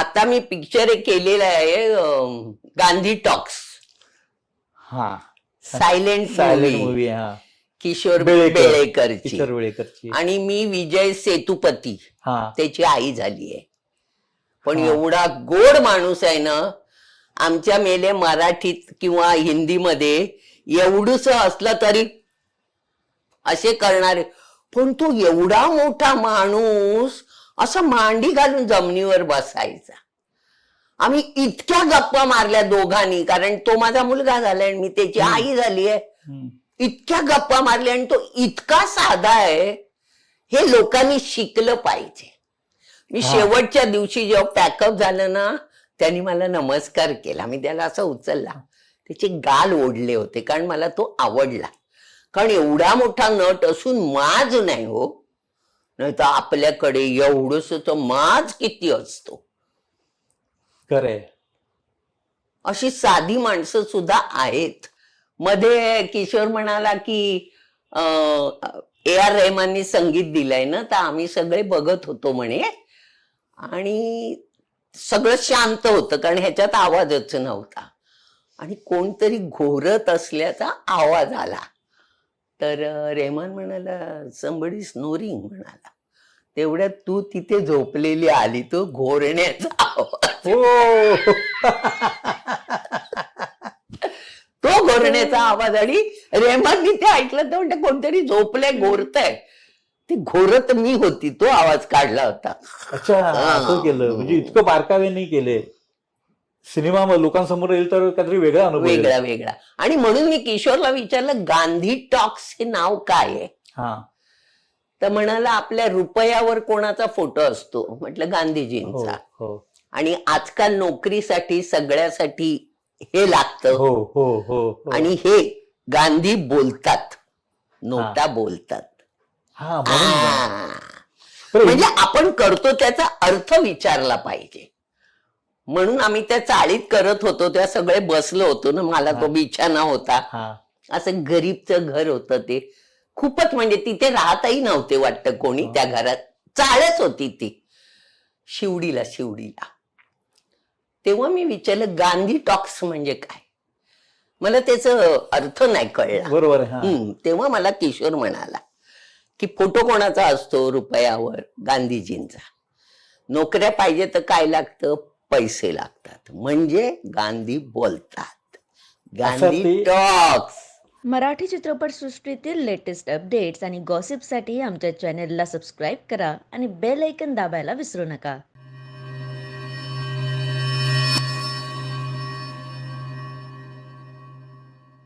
आता मी पिक्चर एक केलेलं आहे अं, गांधी टॉक्स हा. सायलेंट सायलेंट मूवी मूवी हा. किशोर बेळेकर. बेळेकरची. किशोर वेळेकरची आणि मी विजय सेतुपती. हा. त्याची आई झाली आहे. पण हा. एवढा गोड माणूस आहे ना आमच्या मेले मराठीत किंवा हिंदीमध्ये एवढूस असलं तरी असे करणारे. पण तो एवढा मोठा माणूस असं मांडी घालून जमिनीवर बसायचा. आम्ही इतक्या गप्पा मारल्या दोघांनी कारण तो माझा मुलगा झालाय आणि मी त्याची. आई झाली आहे. इतक्या गप्पा मारल्या आणि तो इतका साधा आहे हे लोकांनी शिकलं पाहिजे. मी. शेवटच्या दिवशी जेव्हा पॅकअप झालं ना त्यांनी मला नमस्कार केला. मी त्याला असं उचलला. त्याचे गाल ओढले होते कारण मला तो आवडला. कारण एवढा मोठा नट असून माज नाही हो. नाही तर आपल्याकडे एवढंच तर माज किती असतो. खरंय. अशी साधी माणसं सुद्धा आहेत. मध्ये किशोर म्हणाला की ए आर रेहमाननी संगीत दिलंय ना तर आम्ही सगळे बघत होतो म्हणे. आणि सगळं शांत होतं कारण ह्याच्यात आवाजच नव्हता. आणि कोणतरी घोरत असल्याचा आवाज आला. तर रेहमान म्हणाला संबडी स्नोरिंग म्हणाला. तेवढ्यात तू तिथे झोपलेली आली तो घोरण्याचा आवाज. हो. तो घोरण्याचा आवाज आणि रेहमाननी ते ऐकलं तर म्हणते कोणतरी झोपलंय घोरतय. ती घोरत मी होती तो आवाज काढला होता. अच्छा असं केलं. म्हणजे इतकं बारकाव्याने केले. सिनेमा लोकांसमोर येईल तर काहीतरी वेगळा अनुभव येईल. वेगळा वेगळा. आणि म्हणून मी किशोरला विचारलं गांधी टॉक्स हे नाव काय आहे? हा. तर म्हणाला आपल्या रुपयावर कोणाचा फोटो असतो? म्हटलं हो गांधीजींचा. हो आणि आजकाल नोकरीसाठी सगळ्यासाठी हे लागतं. हो हो हो हो. आणि हे गांधी बोलतात. नोटा बोलतात. हा म्हणून ना. आ. बरं, म्हणजे आपण करतो त्याचा अर्थ विचारला पाहिजे. म्हणून आम्ही त्या चाळीत करत होतो तेव्हा सगळे बसलो होतो ना मला तो. बिछाना होता. असं गरीबचं घर होतं ते. खूपच म्हणजे तिथे राहतही नव्हते वाटतं कोणी. त्या घरात. चाळच होती ती. शिवडीला शिवडीला. तेव्हा मी विचारलं गांधी टॉक्स म्हणजे काय? मला त्याचं अर्थ नाही कळला. बरोबर हा. तेव्हा मला किशोर म्हणाला की फोटो कोणाचा असतो रुपयावर? गांधीजींचा. नोकऱ्या पाहिजे तर काय लागतं? पैसे लागतात. म्हणजे गांधी बोलतात. गांधी टॉक्स. मराठी चित्रपटसृष्टीतील लेटेस्ट अपडेट्स आणि गॉसिपसाठी आमच्या चॅनेलला सबस्क्राईब करा आणि बेल ऐकन दाबायला विसरू नका.